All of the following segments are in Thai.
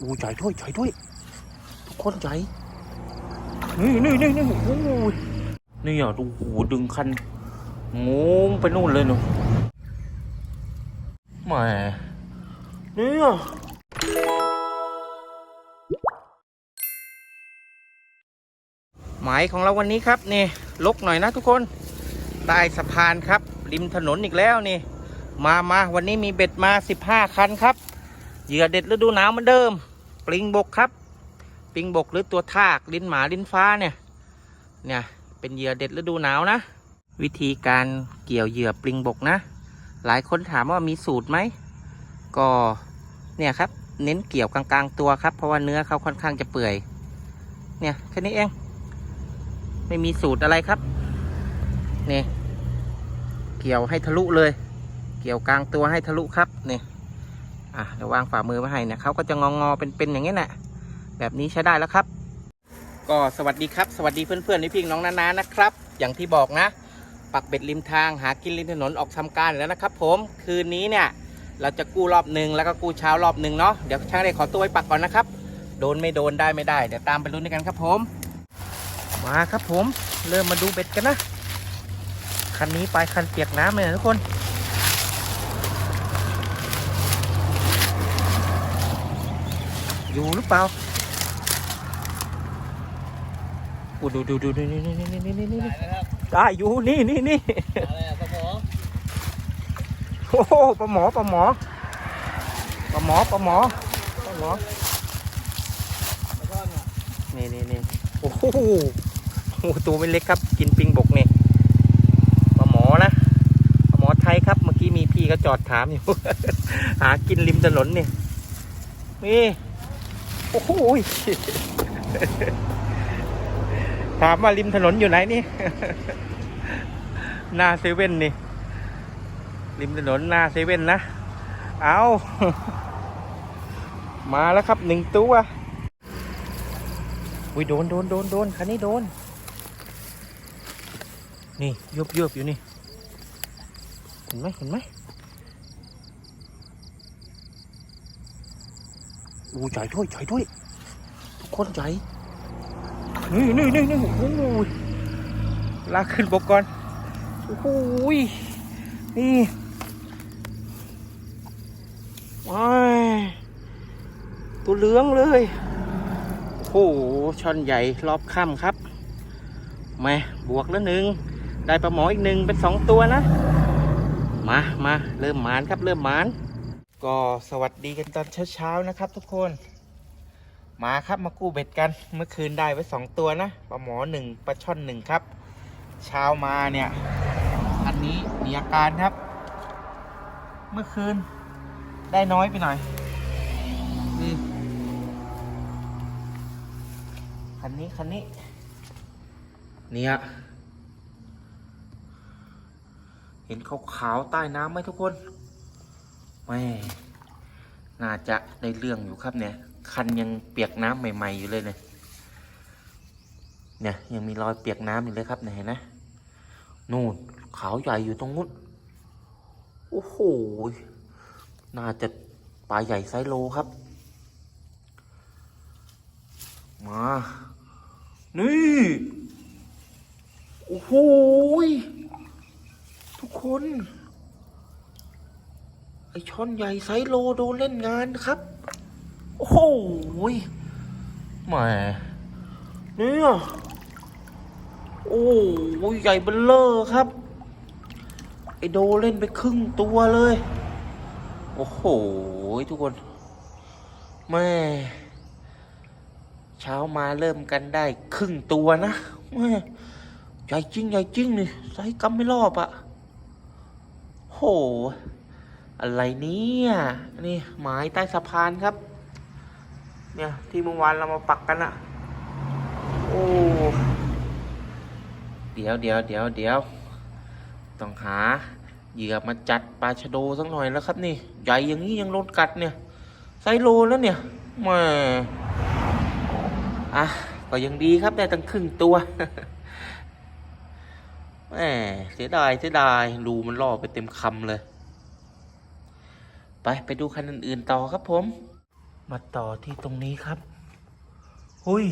อู้ใหญ่ด้วยใหญ่ด้วย ทุกคนใหญ่นี่นี่นี่นี่โอ้ยนี่อะดูโหดึงคันงงไปนู่นเลยหนูแหมนี่อะหมายของเราวันนี้ครับนี่ลกหน่อยนะทุกคนใต้สะพานครับ ริมถนนอีกแล้วนี่ มามาวันนี้มีเบ็ดมา 15 คันครับ เหยื่อเด็ดฤดูหนาวเหมือนเดิม ปลิงบกครับ ปลิงบกหรือตัวทากลิ้นหมาลิ้นฟ้าเนี่ย เนี่ยเป็นเหยื่อเด็ดฤดูหนาวนะ วิธีการเกี่ยวเหยื่อปลิงบกนะ หลายคนถามว่ามีสูตรไหม ก็เนี่ยครับ เน้นเกี่ยวกลางๆตัวครับ เพราะว่าเนื้อเขาค่อนข้างจะเปื่อย เนี่ยแค่นี้เอง ไม่มีสูตรอะไรครับ นี่ เกี่ยวให้ทะลุเลย เกี่ยวกลางตัวให้ทะลุครับนี่ อะเดี๋ยววางฝ่ามือไว้ให้นี่ยเขาก็จะงองอเป็นๆอย่างนี้แหละแบบนี้ใช้ได้แล้วครับ ก็สวัสดีครับ สวัสดีเพื่อนๆพี่ๆน้องนานานะครับ อย่างที่บอกนะ ปักเบ็ดริมทางหากินริมถนนออกทำการแล้วนะครับ ผมคืนนี้เนี่ยเราจะกู้รอบหนึ่งแล้วก็กู้เช้ารอบหนึ่งเนาะเดี๋ยวช่างได้ขอตัวไปปักก่อนนะครับ โดนไม่โดนได้ไม่ได้เดี๋ยวตามไปลุ้นด้วยกันครับผม มาครับผม เริ่มมาดูเบ็ดกันนะคันนี้ไปคันเปียกน้ำเลยนะทุกคน อยู่หรือเปล่าโอ้ดูดูดูดูนี่นี่นี่นี่นี่นี่ได้แล้วครับได้อยู่นี่นี่นี่อะไรอะครับผมโอ้โหปลาหมอปลาหมอปลาหมอปลาหมอปลาหมอแล้วก็เนี่ยนี่นี่นี่โอ้โหโอ้โหตัวไม่เล็กครับ กินปิงบกนี่ปลาหมอนะปลาหมอไทยครับเมื่อกี้มีพี่ก็จอดถามอยู่ หากินริมถนนนี่นี่โอ้โหถามว่าริมถนนอยู่ไหนนี่ หน้าเซเว่นนี่ ริมถนนหน้าเซเว่นนะ เอามาแล้วครับหนึ่งตัวอุ้ยโดนโดนโดนโดนคันนี้โดน นี่ยบยบอยู่นี่ เห็นไหมเห็นไหม อู้ใหญ่ด้วยใหญ่ด้วย ทุกคนใหญ่นี่นี่นี่นี่โอ้โหลากขึ้นบกก่อนโอ้โหยนี่ว้ายตัวเหลืองเลยโอ้โหช่อนใหญ่รอบค่ำครับม่บวกแล้วหนึ่งได้ปลาหมออีกหนึ่งเป็นสองตัวนะ มามาเริ่มหมานครับเริ่มหมาน ก็สวัสดีกันตอนเช้าๆนะครับ ทุกคน มาครับมากู้เบ็ดกันเมื่อคืนได้ไว้สองตัวนะปลาหมอหนึ่งปลาช่อนหนึ่งครับ เช้ามาเนี่ยอันนี้มีอาการครับ เมื่อคืนได้น้อยไปหน่อยนี่คันนี้คันนี้เนี่ยเห็นขาวๆใต้น้ำไหมทุกคน แม่น่าจะได้เรื่องอยู่ครับเนี่ย คันยังเปียกน้ำใหม่ ๆ อยู่เลยเนี่ย เนี่ยยังมีรอยเปียกน้ำอยู่เลยครับเนี่ยเห็นไหมนู่นขาวใหญ่อยู่ตรงนู้น โอ้โห น่าจะปลาใหญ่ไซโลครับ มา นี่ โอ้โห ทุกคน ไอช่อนใหญ่ไซโลโดนเล่นงานครับ โอ้โหยแหมเนี่ยโอ้โหใหญ่เบลเลอร์ครับ ไอโดเล่นไปครึ่งตัวเลย โอ้โห ทุกคน แม่ เช้ามาเริ่มกันได้ครึ่งตัวนะแม่ใหญ่จริงใหญ่จริงนี่ไซส์กำไม่รอบอะ่ะโห อะไรเนี่ยนี่หมายใต้สะพานครับ เนี่ยที่เมื่อวานเรามาปักกันอะโอ้เดี๋ยวเดี๋ยวเดี๋ยวเดี๋ยวต้องหาเหยื่อมาจัดปลาชะโดสักหน่อยแล้วครับนี่ ใหญ่อย่างนี้ยังโดนกัดเนี่ยไซโลแล้วเนี่ยแม่อะก็ยังดีครับได้ตั้งครึ่งตัวแหมเสียดายเสียดายรูมันล่อไปเต็มคำเลย ไปไปดูคันอื่นๆต่อครับผม มาต่อที่ตรงนี้ครับหุย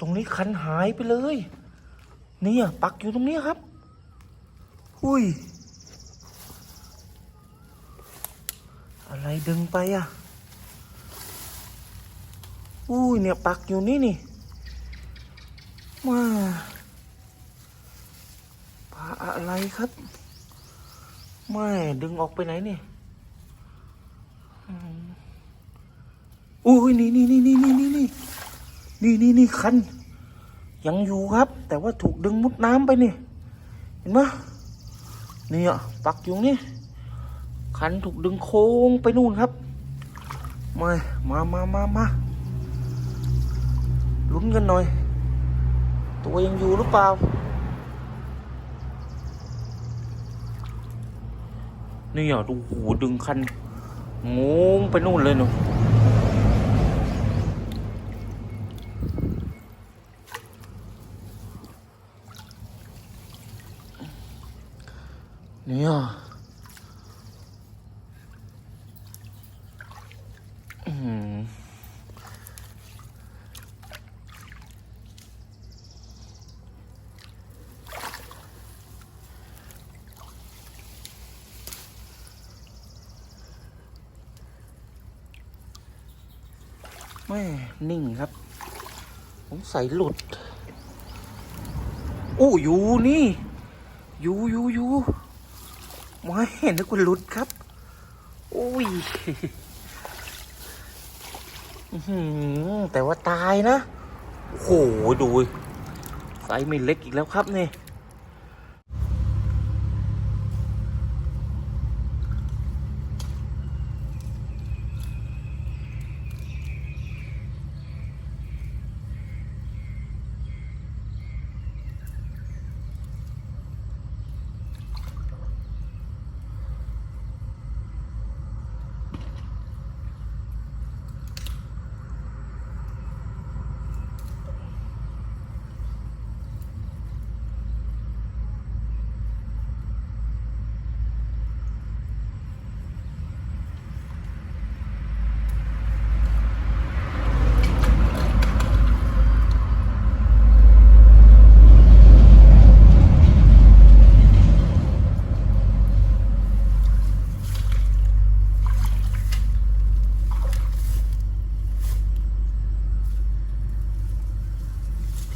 ตรงนี้คันหายไปเลย เนี่ยปักอยู่ตรงนี้ครับหุยอะไรดึงไปอะอุ้ยเนี่ยปักอยู่นี่นี่มาปลาอะไรครับ ไม่ดึงออกไปไหนเนี่ยอืม อุ้ยนี่นี่นี่นี่นี่นี่นี่นี่นี่นี่คัน ยังอยู่ครับ แต่ว่าถูกดึงมุดน้ำไปนี่ เห็นไหมนี่อะปักอยู่นี่ คันถูกดึงโค้งไปนู่นครับ มา มามามามาลุ้นกันหน่อย ตัวยังอยู่หรือเปล่า นี่อะดูหูดึงคันงงไปนู่นเลยหนูนี่อ่ะอืมแม่นิ่งครับผมใส่หลุดโอ้อยู่นี่ อยู่อยู่อยู่ ไม่เห็นนะคุณลุดครับ อุ้ยแต่ว่าตายนะ โอ้โห ดูไซส์ไม่เล็กอีกแล้วครับเนี่ย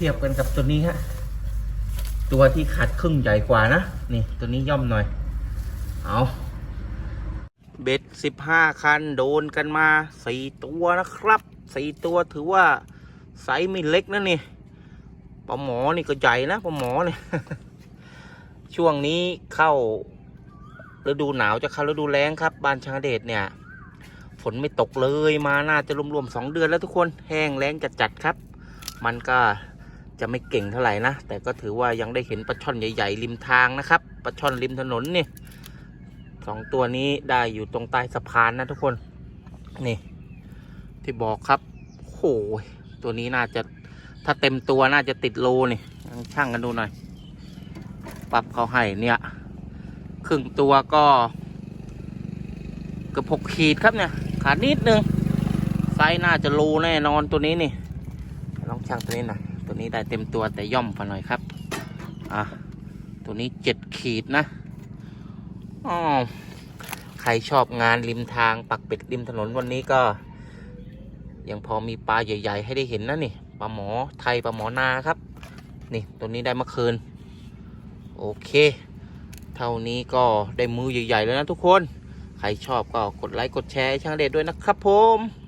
ทียบกันกับตัวนี้ฮะ ตัวที่ขาดครึ่งใหญ่กว่านะ นี่ตัวนี้ย่อมหน่อย เอาเบ็ดสิบห้าคันโดนกันมาสี่ตัวนะครับสี่ตัวถือว่าไซส์ไม่เล็กนะนี่ปลาหมอนี่ก็ใหญ่นะปลาหมอเนี่ยช่วงนี้เข้าฤดูหนาวจะเข้าฤดูแล้งครับบ้านชางเดชเนี่ย ฝนไม่ตกเลยมาน่าจะรวมๆสองเดือนแล้วทุกคนแห้งแล้งจัดๆครับ มันก็ จะไม่เก่งเท่าไหร่นะ แต่ก็ถือว่ายังได้เห็นปลาช่อนใหญ่ๆริมทางนะครับปลาช่อนริมถนนนี่สองตัวนี้ได้อยู่ตรงใต้สะพานนะทุกคน นี่ ที่บอกครับโอ้ยตัวนี้น่าจะถ้าเต็มตัวน่าจะติดโลนี่ช่างกันดูหน่อย ปรับเขาให้เนี่ยครึ่งตัวก็เกือบหกขีดครับเนี่ย ขาดนิดนึงไซส์น่าจะโลแน่นอนตัวนี้นี่ลองช่างตัวนี้หน่อย ตัวนี้ได้เต็มตัวแต่ย่อมกว่าหน่อยครับ อะ ตัวนี้เจ็ดขีดนะอ๋อใครชอบงานริมทางปักเป็ดริมถนนวันนี้ก็ ยังพอมีปลาใหญ่ ๆ ให้ได้เห็นนะนี่ปลาหมอไทยปลาหมอนาครับ นี่ตัวนี้ได้เมื่อคืน โอเค เท่านี้ก็ได้มือใหญ่ ๆ แล้วนะทุกคน ใครชอบก็กดไลค์กดแชร์ช่างเดชด้วยนะครับผม